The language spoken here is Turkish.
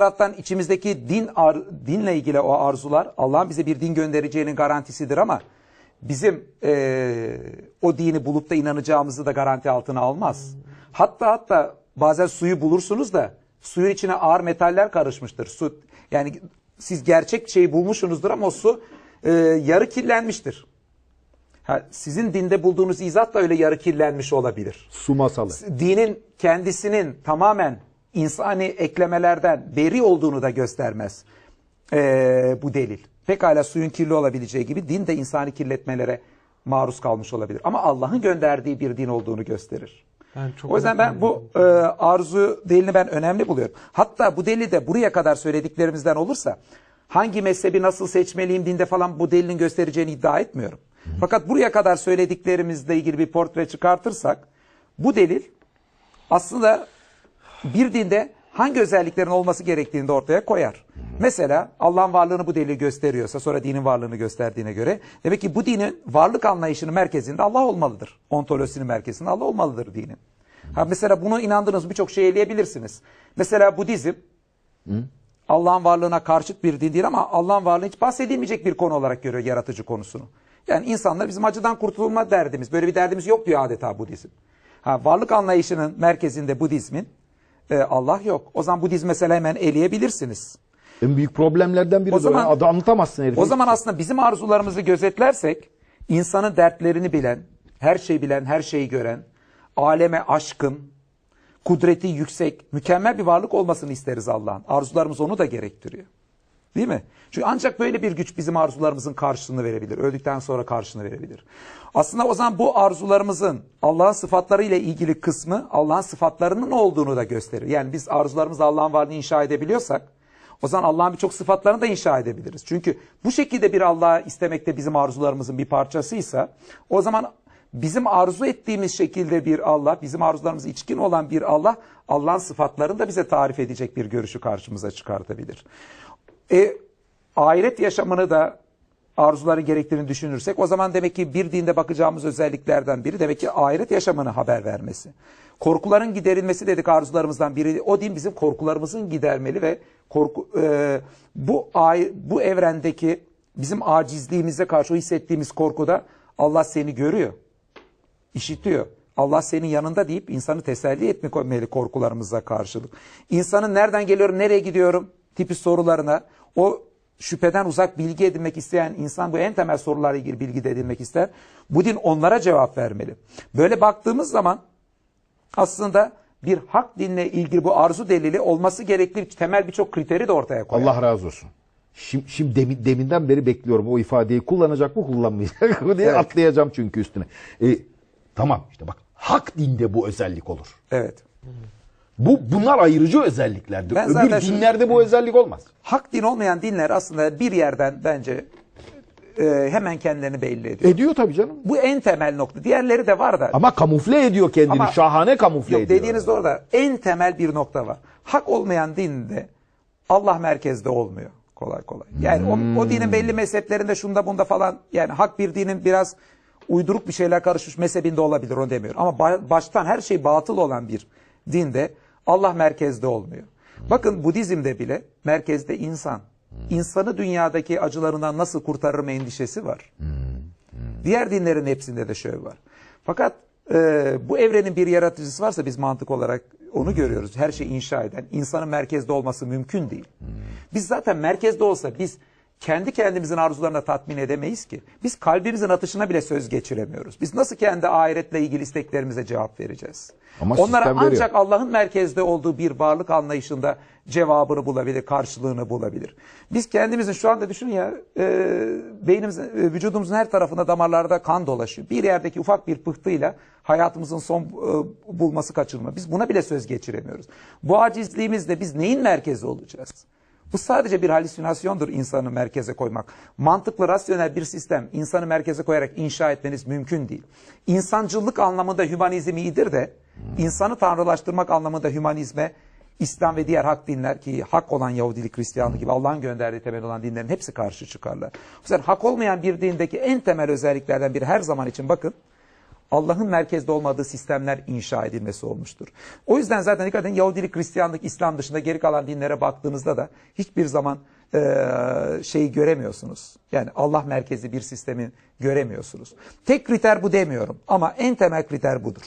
taraftan içimizdeki din ar- dinle ilgili o arzular Allah'ın bize bir din göndereceğinin garantisidir ama bizim eee, o dini bulup da inanacağımızı da garanti altına almaz. Hatta hatta bazen suyu bulursunuz da suyun içine ağır metaller karışmıştır. Su yani siz gerçek şeyi bulmuşsunuzdur ama o su eee, yarı kirlenmiştir. Ha, sizin dinde bulduğunuz izah da öyle yarı kirlenmiş olabilir Su masalı. dinin kendisinin tamamen insani eklemelerden beri olduğunu da göstermez ee, bu delil. Pekala suyun kirli olabileceği gibi din de insani kirletmelere maruz kalmış olabilir. Ama Allah'ın gönderdiği bir din olduğunu gösterir. Ben çok o yüzden ben bu e, arzu delilini ben önemli buluyorum. Hatta bu delil de buraya kadar söylediklerimizden olursa hangi mezhebi nasıl seçmeliyim dinde falan bu delilin göstereceğini iddia etmiyorum. Fakat buraya kadar söylediklerimizle ilgili bir portre çıkartırsak bu delil aslında bir dinde hangi özelliklerin olması gerektiğini de ortaya koyar. Mesela Allah'ın varlığını bu delil gösteriyorsa sonra dinin varlığını gösterdiğine göre demek ki bu dinin varlık anlayışının merkezinde Allah olmalıdır. Ontolojisinin merkezinde Allah olmalıdır dinin. Ha mesela bunu inandığınız birçok şey eleyebilirsiniz. Mesela Budizm Allah'ın varlığına karşıt bir din değil ama Allah'ın varlığı hiç bahsedilmeyecek bir konu olarak görüyor yaratıcı konusunu. Yani insanlar bizim acıdan kurtulma derdimiz. Böyle bir derdimiz yok diyor adeta Budizm. Ha, varlık anlayışının merkezinde Budizmin e, Allah yok. O zaman Budizm mesela hemen eleyebilirsiniz. En büyük problemlerden biri O zaman, zaman- adı anlatamazsın herife. O zaman aslında bizim arzularımızı gözetlersek insanın dertlerini bilen, her şeyi bilen, her şeyi gören, aleme aşkın, kudreti yüksek, mükemmel bir varlık olmasını isteriz Allah'ın. Arzularımız onu da gerektiriyor. Değil mi? Çünkü ancak böyle bir güç bizim arzularımızın karşılığını verebilir. Öldükten sonra karşılığını verebilir. Aslında o zaman bu arzularımızın Allah'ın sıfatlarıyla ilgili kısmı Allah'ın sıfatlarının olduğunu da gösterir. Yani biz arzularımızla Allah'ın varlığını inşa edebiliyorsak o zaman Allah'ın birçok sıfatlarını da inşa edebiliriz. Çünkü bu şekilde bir Allah'ı istemek de bizim arzularımızın bir parçasıysa o zaman bizim arzu ettiğimiz şekilde bir Allah, bizim arzularımız içkin olan bir Allah, Allah'ın sıfatlarını da bize tarif edecek bir görüşü karşımıza çıkartabilir. E, ahiret yaşamını da arzuları gerektiğini düşünürsek o zaman demek ki bir dinde bakacağımız özelliklerden biri demek ki ahiret yaşamını haber vermesi. Korkuların giderilmesi dedik arzularımızdan biri. O din bizim korkularımızın gidermeli ve korku e, bu bu evrendeki bizim acizliğimize karşı hissettiğimiz korkuda Allah seni görüyor işitiyor. Allah senin yanında deyip insanı teselli etmeli korkularımıza karşılık. İnsanın nereden geliyorum, nereye gidiyorum tipi sorularına o şüpheden uzak bilgi edinmek isteyen insan bu en temel sorularla ilgili bilgi de edinmek ister. Bu din onlara cevap vermeli. Böyle baktığımız zaman aslında bir hak dinle ilgili bu arzu delili olması gerekli temel birçok kriteri de ortaya koyar. Allah razı olsun. Şimdi, şimdi demin, deminden beri bekliyorum o ifadeyi kullanacak mı kullanmayacak mı diye Evet. atlayacağım çünkü üstüne. E, tamam işte bak hak dinde bu özellik olur. Evet. Bu bunlar ayırıcı özelliklerdir. Ben Öbür dinlerde bu özellik olmaz. Hak din olmayan dinler aslında bir yerden bence e, hemen kendilerini belli ediyor. Ediyor tabii canım. Bu en temel nokta. Diğerleri de var da. Ama kamufle ediyor kendini. Ama- şahane kamufle Yok ediyor. dediğiniz doğru da en temel bir nokta var. Hak olmayan dinde Allah merkezde olmuyor kolay kolay. Yani o, o dinin belli mezheplerinde şunda bunda falan yani hak bir dinin biraz uyduruk bir şeyler karışmış mezhebinde olabilir onu demiyorum. Ama ba- baştan her şey batıl olan bir dinde Allah merkezde olmuyor. Bakın Budizm'de bile merkezde insan. İnsanı dünyadaki acılarından nasıl kurtarırım endişesi var. Diğer dinlerin hepsinde de şöyle var. Fakat e, bu evrenin bir yaratıcısı varsa biz mantık olarak onu görüyoruz. Her şeyi inşa eden, insanın merkezde olması mümkün değil. Biz zaten merkezde olsa biz kendi kendimizin arzularına tatmin edemeyiz ki. Biz kalbimizin atışına bile söz geçiremiyoruz. Biz nasıl kendi ahiretle ilgili isteklerimize cevap vereceğiz? Ama Onlara ancak Allah'ın merkezde olduğu bir varlık anlayışında cevabını bulabilir, karşılığını bulabilir. Biz kendimizin şu anda düşünün ya, e, beynimizin, e, vücudumuzun her tarafında damarlarda kan dolaşıyor. Bir yerdeki ufak bir pıhtıyla hayatımızın son e, bulması kaçırma. Biz buna bile söz geçiremiyoruz. Bu acizliğimizle biz neyin merkezi olacağız? Bu sadece bir halüsinasyondur insanı merkeze koymak. Mantıklı, rasyonel bir sistem insanı merkeze koyarak inşa etmeniz mümkün değil. İnsancıllık anlamında hümanizm iyidir de insanı tanrılaştırmak anlamında hümanizme İslam ve diğer hak dinler ki hak olan Yahudilik, Hristiyanlık gibi Allah'ın gönderdiği temel olan dinlerin hepsi karşı çıkarlar. Bu sefer hak olmayan bir dindeki en temel özelliklerden biri her zaman için bakın Allah'ın merkezde olmadığı sistemler inşa edilmesi olmuştur. O yüzden zaten dikkat edin Yahudilik, Hristiyanlık, İslam dışında geri kalan dinlere baktığınızda da hiçbir zaman e, şeyi göremiyorsunuz. Yani Allah merkezli bir sistemi göremiyorsunuz. Tek kriter bu demiyorum ama en temel kriter budur.